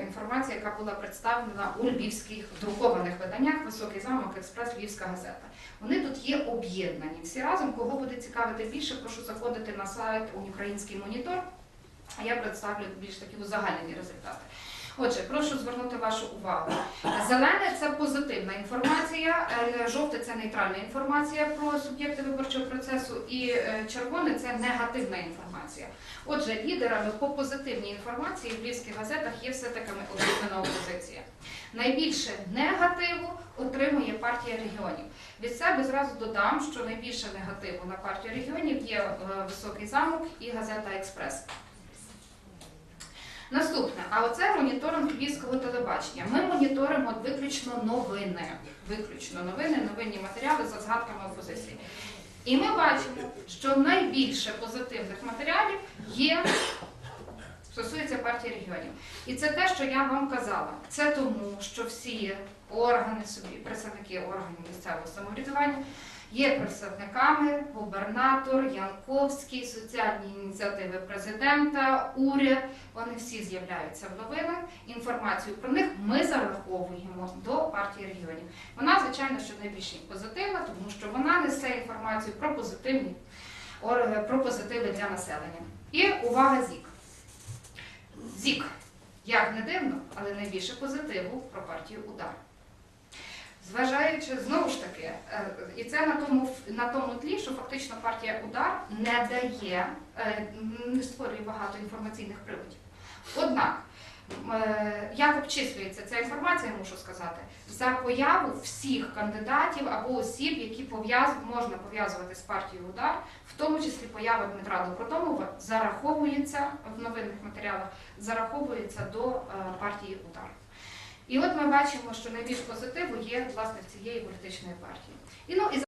інформація, яка була представлена у львівських друкованих виданнях Високий замок Експрес Львівська газета. Вони тут є об'єднані. Всі разом, кого буде цікавити більше, прошу заходити на сайт Український монітор. А я представлю більш такі узагальнені результати. Отже, прошу звернути вашу увагу. Зелене це позитивна інформація, е, жовте це нейтральна інформація про суб'єкти виборчого процесу, і е, червоне це негативна інформація. Отже, лідерами по позитивній інформації в львівських газетах є все таки об'єднана опозиція. Найбільше негативу отримує партія регіонів. Від себе зразу додам, що найбільше негативу на партію регіонів є е, Високий замок і газета Експрес. Наступне, а оце моніторинг львівського телебачення. Ми моніторимо виключно новини, виключно новини, новинні матеріали за згадками опозиції. І ми бачимо, що найбільше позитивних матеріалів є стосується партії регіонів. І це те, що я вам казала. Це тому, що всі органи собі, представники органів місцевого самоврядування є представниками, губернатор, Янковський, соціальні ініціативи президента, уряд. Вони всі з'являються в новинах. Інформацію про них ми зараховуємо до партії регіонів. Вона, звичайно, що найбільш позитивна, тому що вона несе інформацію про позитивні про позитиви для населення. І увага ЗІК. ЗІК, як не дивно, але найбільше позитиву про партію удар. Зважаючи знову ж таки, е, і це на тому на тому тлі, що фактично партія удар не дає, е, не створює багато інформаційних приводів. Однак, е, як обчислюється ця інформація, я мушу сказати, за появу всіх кандидатів або осіб, які пов'яз... можна пов'язувати з партією удар, в тому числі поява Дмитра Добродомова, зараховується в новинних матеріалах, зараховується до партії удар. І от ми бачимо, що найбільш позитиву є власне цієї політичної партії. І ну і